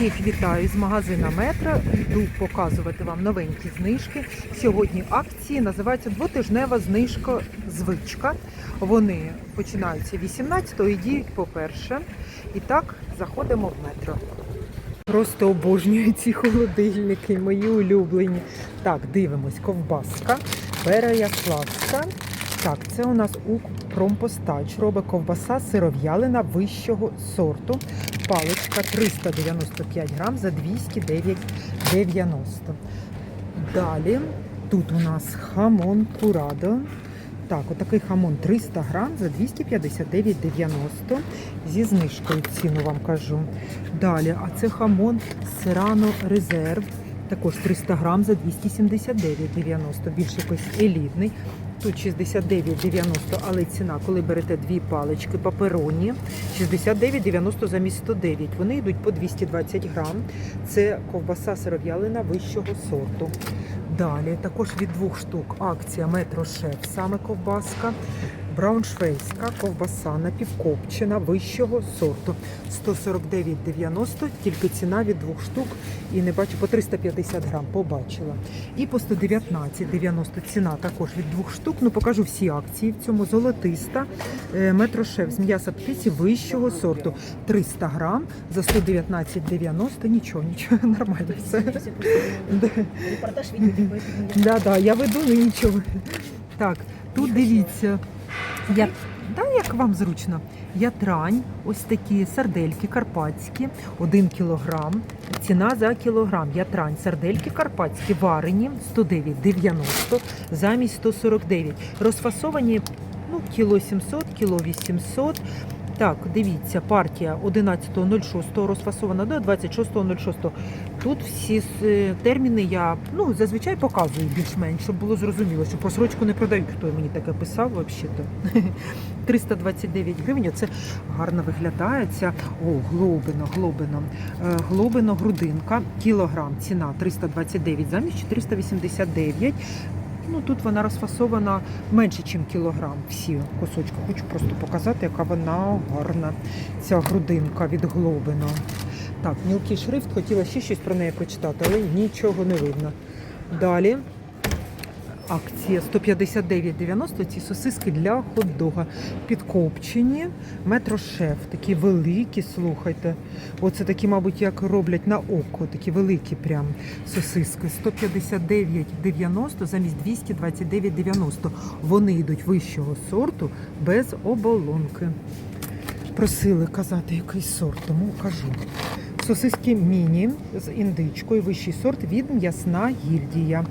Всіх вітаю з магазина Метро. Йду показувати вам новенькі знижки. Сьогодні акції називаються двотижнева знижка звичка. Вони починаються 18-го і діють по перше. І так заходимо в метро. Просто обожнюю ці холодильники, мої улюблені. Так, дивимось, ковбаска, Переяславська. Так, це у нас у промпостач. Робить ковбаса сиров'ялина вищого сорту. Паличка 395 грам за 209,90. Далі тут у нас хамон курадо. Так, отакий хамон 300 грам за 259,90. Зі знижкою ціну вам кажу. Далі, а це хамон Серано Резерв. Також 300 грам за 279,90. Більш якийсь елітний. Тут 69,90, але ціна, коли берете дві палички папероні, 69,90 замість 109. Вони йдуть по 220 грам. Це ковбаса сиров'ялина вищого сорту. Далі також від двох штук акція Метро Шеф, саме ковбаска. Брауншвейська ковбаса напівкопчена вищого сорту. 149,90, тільки ціна від двох штук. І не бачу по 350 грам, побачила. І по 119,90 ціна також від двох штук. Ну покажу всі акції в цьому золотиста. Е, Метрошеф з м'яса птиці вищого сорту. 300 грам за 119,90. Нічого, нічого, нормально все. Репортаж видео Да, да, я веду, ну нічого. Так, тут дивіться. Я... Да, як вам зручно. Ятрань, ось такі сардельки карпатські, 1 кілограм. Ціна за кілограм. Ятрань, сардельки карпатські, варені 109,90 замість 149. Розфасовані ну, кіло 700, кіло 800. Так, дивіться, партія 11.06 розфасована до 26.06. Тут всі е, терміни я ну, зазвичай показую більш-менш, щоб було зрозуміло, що просрочку не продають. Хто мені таке писав взагалі-то. 329 гривень. Це гарно виглядає. Ця о, глобино, глобино. Е, Глобино грудинка, кілограм, ціна 329 замість 489. Ну, тут вона розфасована менше, ніж кілограм. Всі кусочки. Хочу просто показати, яка вона гарна. Ця грудинка від глобино. Так, мілкий шрифт, хотіла ще щось про неї почитати, але нічого не видно. Далі акція 159,90 ці сосиски для хот-дога. Підкопчені, метрошеф, такі великі, слухайте. Оце такі, мабуть, як роблять на око, такі великі прям сосиски. 159,90 замість 229,90. Вони йдуть вищого сорту без оболонки. Просили казати, який сорт, тому кажу. Сосиски міні з індичкою, вищий сорт від м'ясна гільдія.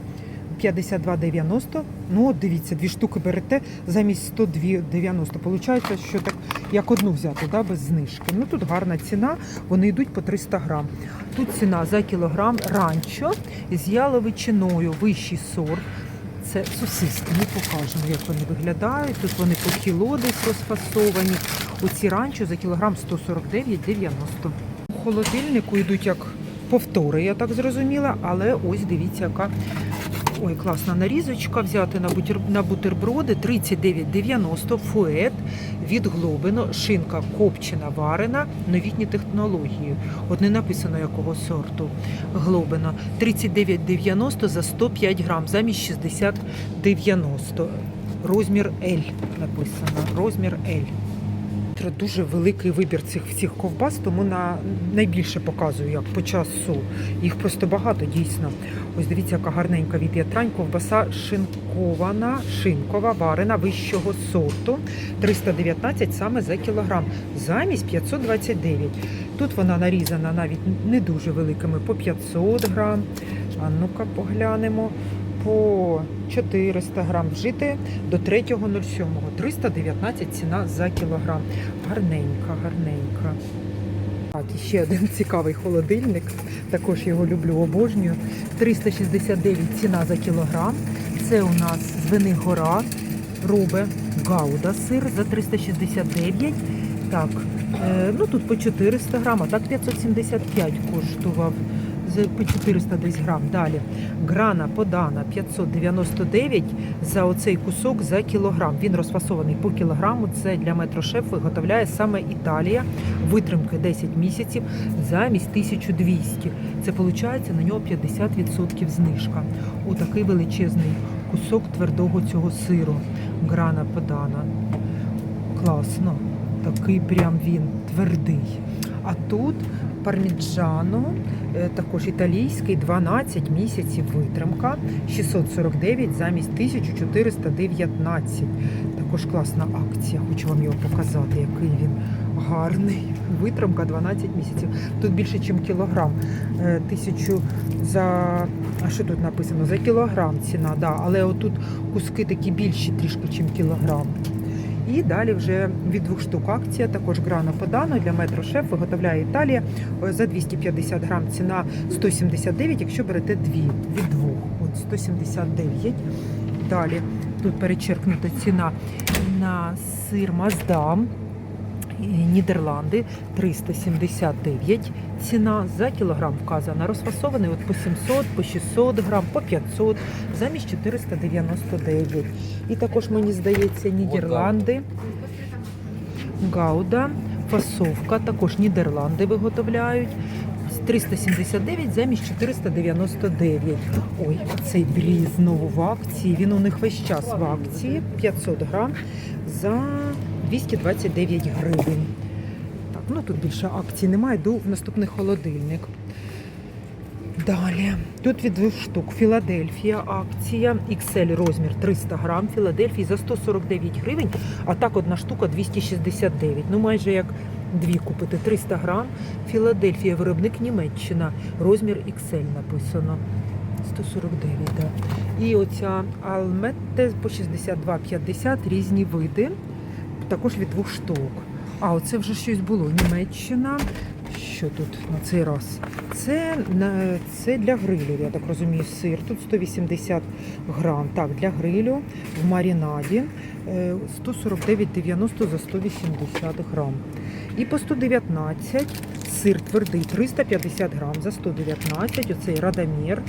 52,90. Ну, от дивіться, дві штуки берете замість 102,90. Получається, що так як одну взяти, да, без знижки. Ну тут гарна ціна, вони йдуть по 300 грам. Тут ціна за кілограм ранчо з яловичиною, вищий сорт. Це сосиски. Ми покажемо, як вони виглядають. Тут вони по кіло десь розфасовані. Оці ранчо за кілограм 149,90. У холодильнику йдуть як повтори, я так зрозуміла, але ось дивіться, яка ой, класна нарізочка. Взяти на, бутер, на бутерброди 39,90 фует від Глобино, шинка копчена варена, новітні технології. От не написано якого сорту Глобино. 39,90 за 105 грам, замість 60,90. Розмір L написано. Розмір L. Тр- Дуже великий вибір цих всіх ковбас, тому на найбільше показую як по часу. Їх просто багато дійсно. Ось дивіться, яка гарненька від ятрань. Ковбаса шинкована, шинкова, варена вищого сорту. 319 саме за кілограм, замість 529. Тут вона нарізана навіть не дуже великими, по 500 грам. А ну-ка поглянемо. По 400 грам вжити до 3.07. 319 ціна за кілограм. Гарненька, гарненька. Так, ще один цікавий холодильник. Також його люблю, обожнюю. 369 ціна за кілограм. Це у нас звини гора, робе, гауда сир за 369. Так, Е, Ну тут по 400 грам, а так 575 коштував. По 400 десь грам. Далі грана подана 599 за оцей кусок за кілограм. Він розфасований по кілограму. Це для метрошеф виготовляє саме Італія. Витримки 10 місяців замість 1200. Це виходить на нього 50% знижка. Отакий величезний кусок твердого цього сиру. Грана подана. Класно. Такий прям він твердий. А тут парміджано, е, також італійський, 12 місяців витримка, 649 замість 1419. Також класна акція. Хочу вам його показати, який він гарний. Витримка 12 місяців. Тут більше, ніж кілограм. Е, Тисячу за. А що тут написано? За кілограм ціна, да. але отут куски такі більші трішки, ніж кілограм. І далі вже від двох штук акція, також грана подано для метро шеф виготовляє Італія Е, за 250 грам ціна 179, якщо берете дві від двох. От 179. Далі тут перечеркнута ціна на сир Маздам. Нідерланди 379 ціна за кілограм вказана. Розфасований от по 700, по 600 грам, по 500, замість 499. І також, мені здається, Нідерланди, Гауда, фасовка, також Нідерланди виготовляють. 379 замість 499. Ой, цей бріз знову в акції. Він у них весь час в акції. 500 грам за 229 гривень. Ну тут більше акцій немає. Йду в наступний холодильник. Далі. Тут від двох штук. Філадельфія акція. XL розмір 300 грам. Філадельфії за 149 гривень, а так одна штука 269. Ну майже як дві купити. 300 грам. Філадельфія, виробник Німеччина. Розмір XL написано. 149, так. І оця Алметте по 62,50 різні види. Також від двох штук. А, оце вже щось було. Німеччина. Що тут на цей раз? Це, це для грилю, я так розумію, сир. Тут 180 грам. Так, для грилю в маринаді е, 149,90 за 180 грам. І по 119 сир твердий 350 грам за 119. Оцей радомір.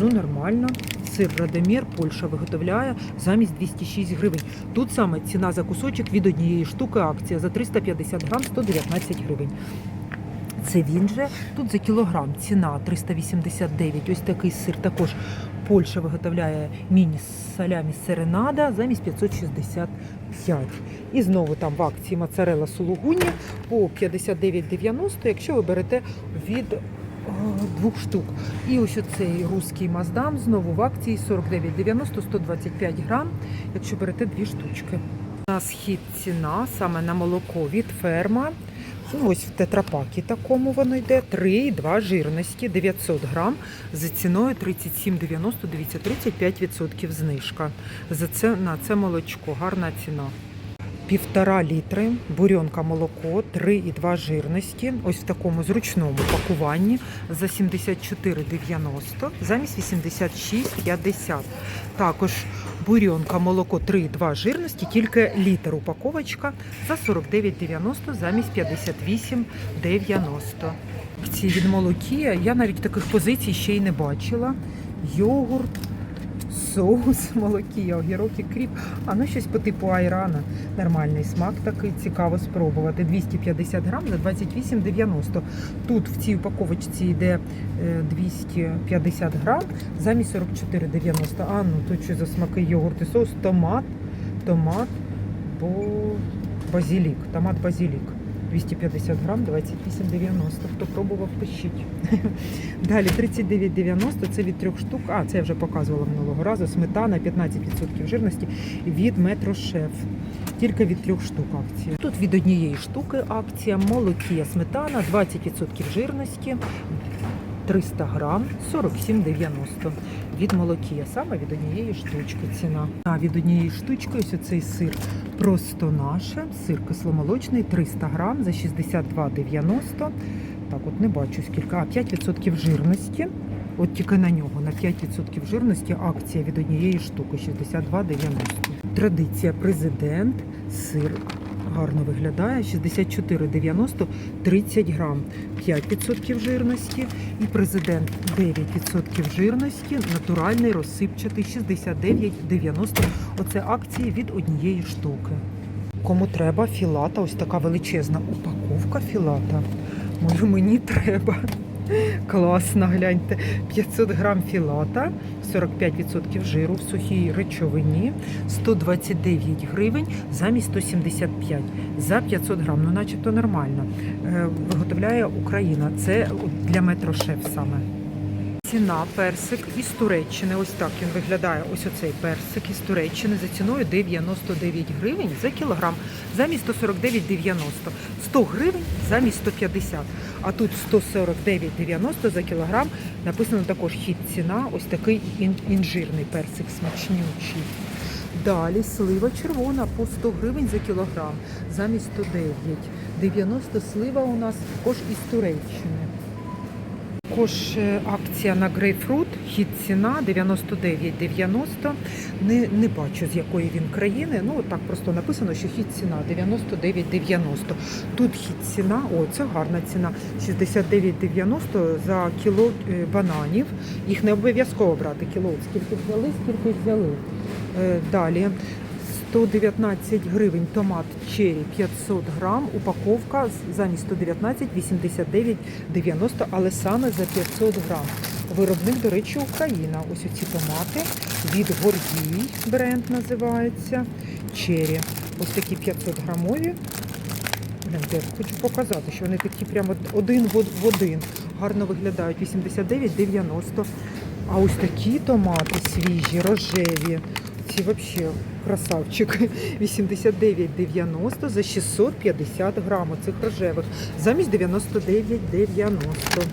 Ну, нормально. Сир Радомір Польща виготовляє замість 206 гривень. Тут саме ціна за кусочок від однієї штуки акція за 350 грам 119 гривень. Це він же. Тут за кілограм ціна 389. Ось такий сир також Польща виготовляє міні салямі серенада замість 565. І знову там в акції моцарелла сулугуні по 59,90, якщо ви берете від двох штук. І ось оцей руський маздам знову в акції 49,90, 125 грам, якщо берете дві штучки. У нас хід ціна саме на молоко від ферма. Ну, ось в тетрапакі такому воно йде. 3,2 жирності, 900 грам. За ціною 37,90, дивіться, 35% знижка. За це, на це молочко, гарна ціна. Півтора літри, бурьонка молоко, 3,2 жирності, ось в такому зручному пакуванні за 74,90 замість 86,50. Також бурьонка молоко 3,2 жирності, тільки літр упаковочка за 49,90 замість 58,90. Ці від молокія я навіть таких позицій ще й не бачила. Йогурт, соус, молокія, огірок і кріп. А ну щось по типу айрана. Нормальний смак такий, цікаво спробувати. 250 грам за 28,90. Тут в цій упаковочці йде е, 250 грам замість 44,90. А ну тут що за смаки йогурт і соус, томат, томат, бо базілік, томат базілік. 250 грам, 28,90. Хто пробував, пишіть. Далі 39,90 це від трьох штук. А, це я вже показувала минулого разу. Сметана 15% жирності від Метро Шеф. Тільки від трьох штук акція. Тут від однієї штуки акція молокія сметана, 20% жирності. 300 грам 47,90 від молокія, саме від однієї штучки ціна. А від однієї штучки ось оцей сир просто наше, сир кисломолочний 300 грам за 62,90. Так, от не бачу скільки. А 5% жирності. От тільки на нього на 5% жирності акція від однієї штуки 62,90. Традиція президент, сир гарно виглядає. 64,90 30 грам, 5% жирності. І президент 9% жирності, натуральний розсипчатий 69,90. Оце акції від однієї штуки. Кому треба філата, ось така величезна упаковка філата. Може, мені треба. Класно, гляньте. 500 грам філата, 45% жиру в сухій речовині, 129 гривень замість 175 за 500 грам. Ну, начебто нормально. Е, Виготовляє Україна. Це для для метрошеф саме. Ціна персик із Туреччини. Ось так він виглядає. Ось оцей персик із Туреччини за ціною 99 гривень за кілограм, замість 149,90. 100 гривень замість 150. А тут 149,90 за кілограм. Написано також хід ціна. Ось такий ін- інжирний персик смачнючий. Далі слива червона по 100 гривень за кілограм, замість 109. 90 слива у нас також із Туреччини. Також е, акція на грейпфрут, хід ціна 99,90. Не, не бачу з якої він країни. Ну так просто написано, що хід ціна 99,90. Тут хід ціна, о, це гарна ціна. 69,90 за кіло е, бананів. Їх не обов'язково брати кіло. Скільки взяли, скільки взяли. Е, Далі 119 гривень томат черрі 500 грам, упаковка замість 119 89 90, але саме за 500 грам. Виробник, до речі, Україна. Ось оці томати від Гордій бренд називається. Черрі. Ось такі 500 грамові. Я хочу показати, що вони такі прямо один в один. Гарно виглядають. 89,90. А ось такі томати свіжі, рожеві. Ці взагалі красавчики. 89,90 за 650 грам цих рожевих. Замість 99,90.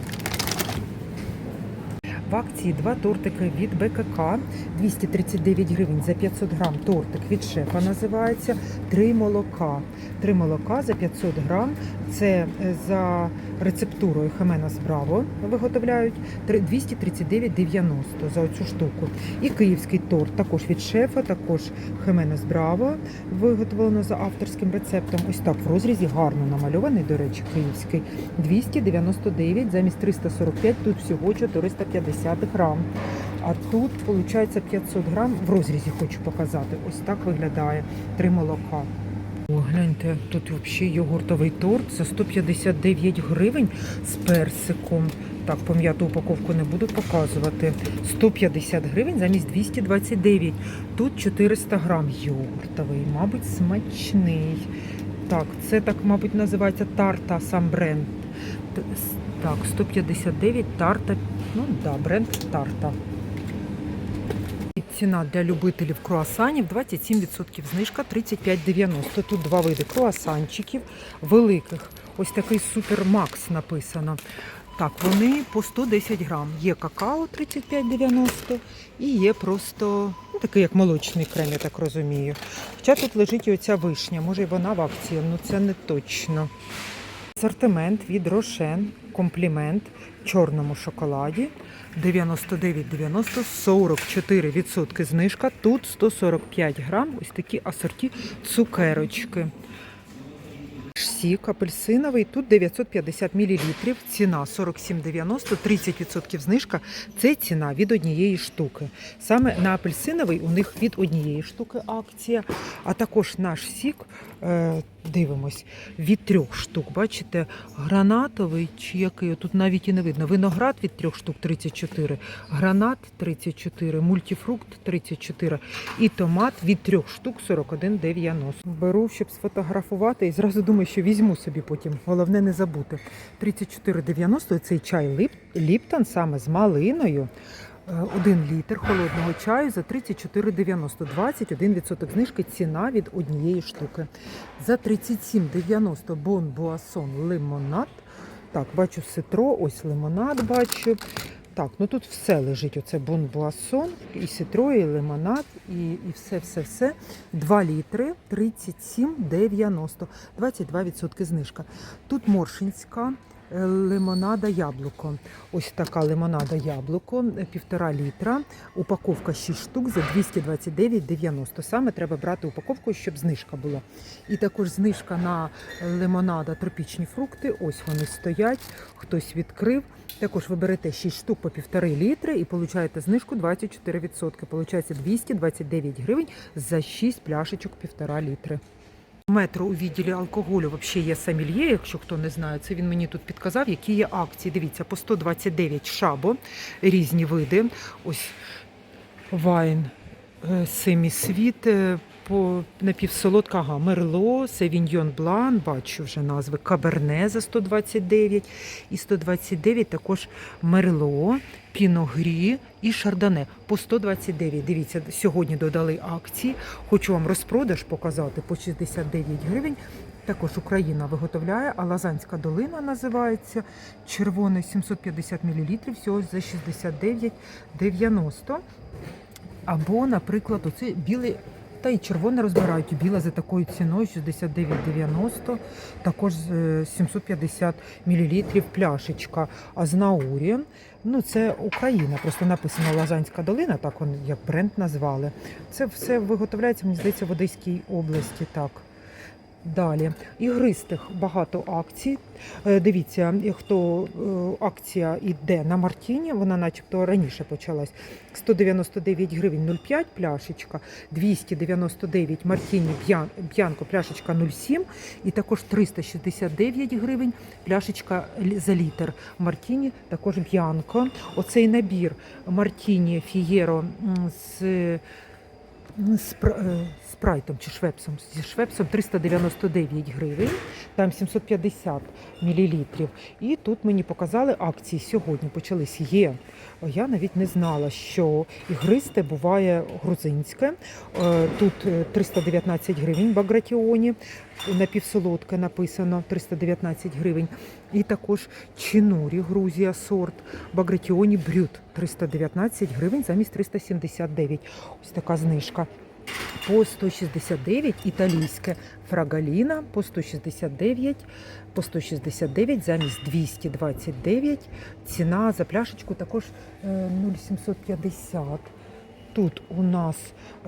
В акції два тортики від БКК 239 гривень за 500 грам. Тортик від шефа називається. Три молока. Три молока за 500 грам. Це е, за рецептурою Хеменас Браво виготовляють Три- 239,90 за оцю штуку. І київський торт також від шефа, також Хеменас Браво виготовлено за авторським рецептом. Ось так в розрізі гарно намальований, до речі, київський. 299 замість 345, тут всього 450 грам. А тут, виходить, 500 грам в розрізі хочу показати. Ось так виглядає три молока. О, гляньте, тут взагалі йогуртовий торт за 159 гривень з персиком. Так, пом'яту упаковку не буду показувати. 150 гривень замість 229. Тут 400 грам йогуртовий, мабуть, смачний. Так, це так, мабуть, називається тарта сам бренд. Так, 159 тарта. Ну да, бренд тарта. Ціна для любителів круасанів 27% знижка 35,90. Тут два види круасанчиків великих. Ось такий супер Макс написано. Так, вони по 110 грам. Є какао 35,90 і є просто ну, такий як молочний крем, я так розумію. Хоча тут лежить і оця вишня, може і вона в акції, ну це не точно. Асортимент від Рошен, комплімент в чорному шоколаді. 99,90, 44% знижка. Тут 145 грам. Ось такі асорті цукерочки. Сік апельсиновий, тут 950 мл, ціна 47,90, 30% знижка. Це ціна від однієї штуки. Саме на апельсиновий у них від однієї штуки акція, а також наш сік, е, дивимось, від трьох штук. Бачите, гранатовий чи який, тут навіть і не видно. Виноград від трьох штук 34, гранат 34, мультифрукт 34 і томат від трьох штук 41,90. Беру, щоб сфотографувати і зразу думаю, що візьму собі потім. Головне не забути. 34,90 цей чай Ліп, Ліптон саме з малиною. Е, Один літр холодного чаю за 34,90. 21% знижки ціна від однієї штуки. За 37,90 Бон Буасон лимонад. Так, бачу ситро, ось лимонад бачу. Так, ну тут все лежить. Оце Бон і ситро, і лимонад, і, і все, все, все. 2 літри 37,90. 22% знижка. Тут Моршинська лимонада яблуко. Ось така лимонада яблуко, півтора літра. Упаковка 6 штук за 229,90. Саме треба брати упаковку, щоб знижка була. І також знижка на лимонада тропічні фрукти. Ось вони стоять. Хтось відкрив. Також ви берете 6 штук по півтори літри і получаєте знижку 24%. Получається 229 гривень за 6 пляшечок півтора літри. Метро у відділі алкоголю взагалі є самільє, якщо хто не знає. Це він мені тут підказав, які є акції. Дивіться, по 129 шабо, різні види. Ось вайн е, семісвіт, е, по напівсолодка, ага, мерло, севіньйон блан, бачу вже назви, каберне за 129 і 129 також мерло, піногрі і шардоне по 129. Дивіться, сьогодні додали акції. Хочу вам розпродаж показати по 69 гривень. Також Україна виготовляє, а Лазанська долина називається. Червоний 750 мл, всього за 69,90. Або, наприклад, оце білий. Та й червоне розбирають, і біле за такою ціною 69,90, також е, 750 мл пляшечка. А з Наурі, ну це Україна, просто написано Лазанська долина, так он як бренд назвали. Це все виготовляється, мені здається, в Одеській області. Так. Далі ігристих багато акцій. Е, Дивіться, хто е, акція йде на Мартіні, вона начебто раніше почалась. 199 гривень 0,5 пляшечка, 299 Мартіні Б'ян- Б'янко пляшечка 0,7 і також 369 гривень пляшечка за літр Мартіні, також Б'янко. Оцей набір Мартіні Фієро з з е, спрайтом чи швепсом. Зі швепсом 399 гривень, там 750 мл. І тут мені показали акції сьогодні почались. Є. Я навіть не знала, що ігристе буває грузинське. Е, Тут е, 319 гривень багратіоні, напівсолодке написано 319 гривень. І також чинурі, Грузія, сорт, багратіоні брют 319 гривень замість 379. Ось така знижка. По 169 італійське фрагаліна по 169, по 169 замість 229. Ціна за пляшечку також е, 0,750. Тут у нас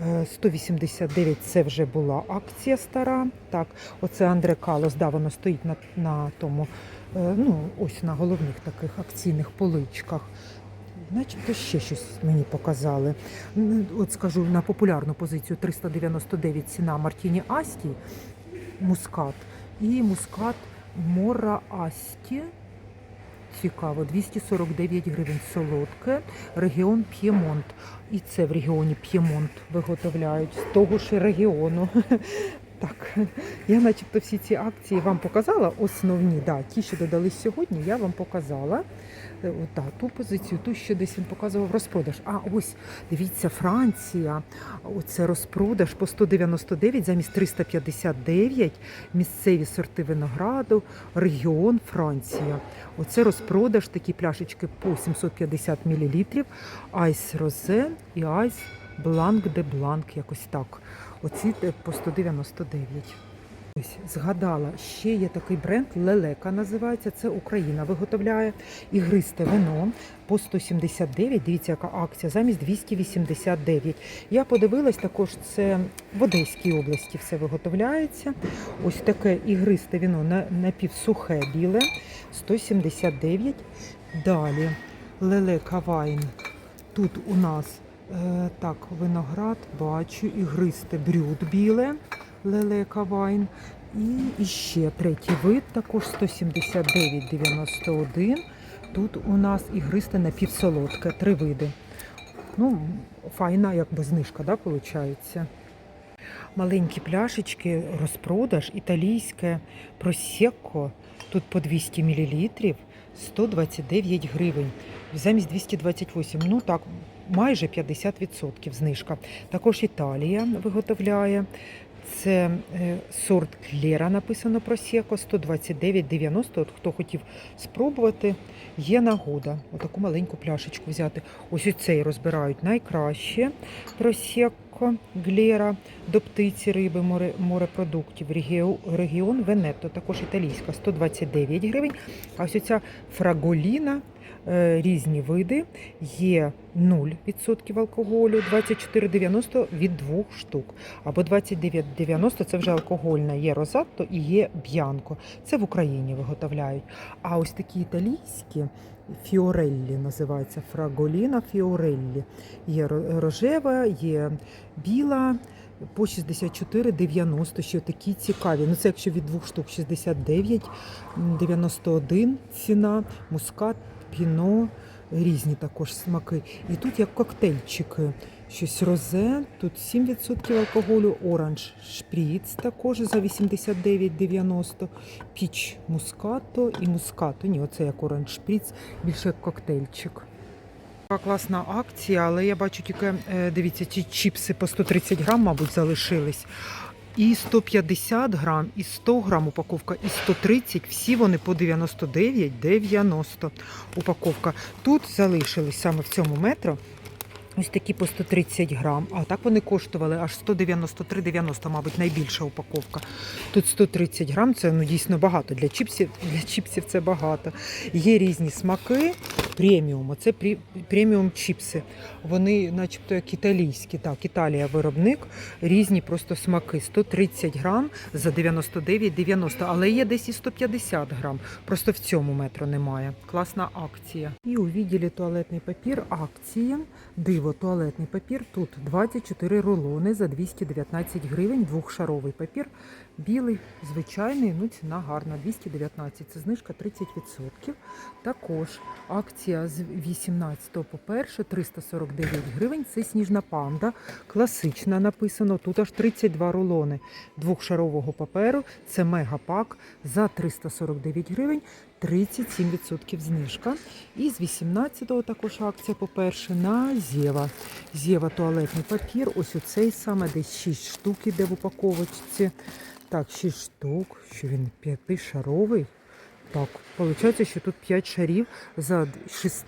е, 189, це вже була акція стара. Так, оце Андре Калос, да, воно стоїть на, на тому, е, ну, ось на головних таких акційних поличках. Начебто ще щось мені показали. От скажу на популярну позицію 399 ціна Мартіні Асті, мускат. І мускат Мора Асті. Цікаво, 249 гривень солодке, регіон П'ємонт. І це в регіоні П'ємонт виготовляють з того ж регіону. Так, я начебто всі ці акції вам показала, основні, да, ті, що додались сьогодні, я вам показала. Е, от, да, ту позицію, ту ще десь він показував розпродаж. А ось дивіться, Франція. Оце розпродаж по 199 замість 359. Місцеві сорти винограду, регіон Франція. Оце розпродаж такі пляшечки по 750 мл. Айс Розе і Айс Бланк де Бланк, якось так. Оці по 199. Ось згадала, ще є такий бренд Лелека називається. Це Україна виготовляє ігристе вино по 179. Дивіться, яка акція замість 289. Я подивилась також, це в Одеській області все виготовляється. Ось таке ігристе вино напівсухе біле 179. Далі Лелека Вайн. Тут у нас е, так, виноград, бачу, ігристе брюд біле, лелека вайн. І, і ще третій вид, також 179,91. Тут у нас ігристе напівсолодке, три види. Ну, файна, якби знижка, да, виходить. Маленькі пляшечки, розпродаж, італійське просекко. Тут по 200 мл, 129 гривень. Замість 228, ну так, майже 50% знижка. Також Італія виготовляє. Це е, сорт Клера написано просеко 129,90. От хто хотів спробувати, є нагода. Отаку маленьку пляшечку взяти. Ось цей розбирають найкраще просеко Глера до птиці, риби, море, морепродуктів. Регіо- Регіон Венето, також італійська, 129 гривень. А ось ця фраголіна різні види. Є 0% алкоголю, 24,90 від двох штук. Або 29,90 це вже алкогольна. Є розатто і є б'янко. Це в Україні виготовляють. А ось такі італійські фіореллі називаються фраголіна фіореллі. Є рожева, є біла. По 64,90 ще такі цікаві. Ну це якщо від двох штук 69,91 ціна, мускат, піно, різні також смаки. І тут як коктейльчики. Щось розе, тут 7% алкоголю, оранж шприц також за 89,90, піч мускато і мускато. Ні, оце як оранж шприц, більше як коктейльчик. Така класна акція, але я бачу тільки, е, дивіться, ці чіпси по 130 грам, мабуть, залишились. І 150 грам, і 100 грам упаковка, і 130, всі вони по 99,90 упаковка. Тут залишились саме в цьому метро. Ось такі по 130 грам, а так вони коштували аж 193,90, мабуть, найбільша упаковка. Тут 130 грам, це ну, дійсно багато. Для чіпсів, для чіпсів це багато. Є різні смаки преміум. Це прі- преміум чіпси. Вони, начебто, як італійські. Так, Італія виробник, різні просто смаки. 130 грам за 99,90, але є десь і 150 грам. Просто в цьому метро немає. Класна акція. І у відділі туалетний папір акція. Диво, туалетний папір. Тут 24 рулони за 219 гривень, двохшаровий папір. Білий, звичайний, ну ціна гарна, 219. Це знижка 30%. Також акція з 18 по 1 349 гривень. Це сніжна панда. Класична написано. Тут аж 32 рулони двохшарового паперу. Це мегапак за 349 гривень. 37% знижка. І з 18-го також акція, по-перше, на Зєва. Зєва туалетний папір. Ось оцей саме десь 6 штук іде в упаковочці. Так, 6 штук, що він п'ятишаровий. Так, виходить, що тут 5 шарів за 6,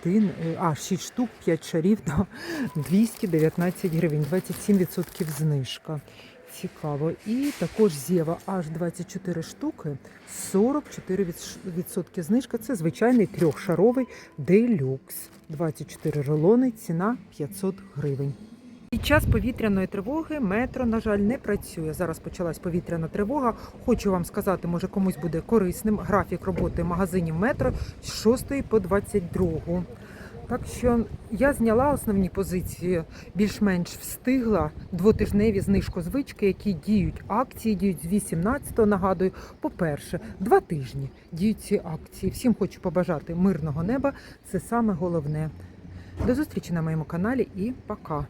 а 6 штук, 5 шарів, да, 219 гривень, 27% знижка. Цікаво. І також Зєва аж 24 штуки, 44% знижка. Це звичайний трьохшаровий делюкс. 24 рулони, ціна 500 гривень. Під час повітряної тривоги метро, на жаль, не працює. Зараз почалась повітряна тривога. Хочу вам сказати, може комусь буде корисним графік роботи магазинів метро з 6 по 22. Так що я зняла основні позиції, більш-менш встигла двотижневі знижко-звички, які діють. Акції діють з 18-го, нагадую. По-перше, два тижні діють ці акції. Всім хочу побажати мирного неба. Це саме головне. До зустрічі на моєму каналі і пока.